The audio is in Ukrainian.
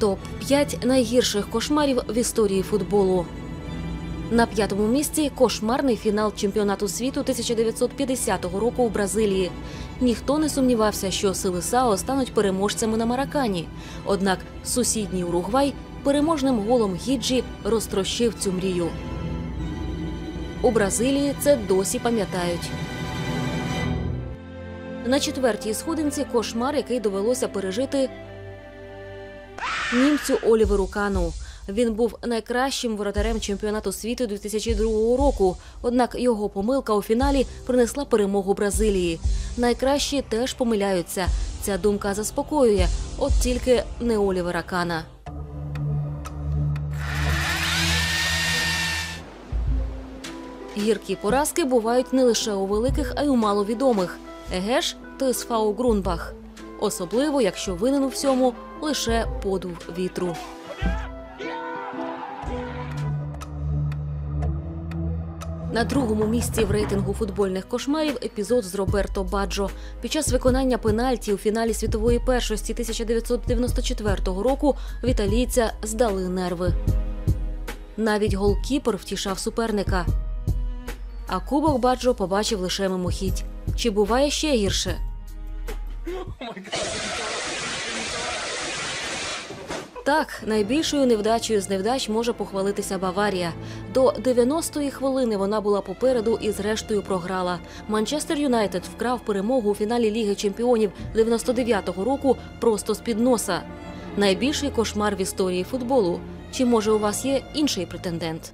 Топ 5 найгірших кошмарів в історії футболу. На п'ятому місці кошмарний фінал чемпіонату світу 1950 року у Бразилії. Ніхто не сумнівався, що сили САО стануть переможцями на Маракані. Однак сусідній Уругвай переможним голом Гіджі розтрощив цю мрію. У Бразилії це досі пам'ятають. На четвертій сходинці кошмар, який довелося пережити німцю Оліверу Кану. Він був найкращим воротарем чемпіонату світу 2002 року. Однак його помилка у фіналі принесла перемогу Бразилії. Найкращі теж помиляються. Ця думка заспокоює, от тільки не Олівера Кана. Гіркі поразки бувають не лише у великих, а й у маловідомих. Еге ж, Тисфау Грунбах. Особливо, якщо винен у всьому лише подув вітру. На другому місці в рейтингу футбольних кошмарів епізод з Роберто Баджо. Під час виконання пенальті у фіналі світової першості 1994 року в італійця здали нерви. Навіть голкіпер втішав суперника. А кубок Баджо побачив лише мимохідь. Чи буває ще гірше? Так, найбільшою невдачею з невдач може похвалитися Баварія. До 90-ї хвилини вона була попереду і зрештою програла. Манчестер Юнайтед вкрав перемогу у фіналі Ліги Чемпіонів 99-го року просто з під носа. Найбільший кошмар в історії футболу. Чи може у вас є інший претендент?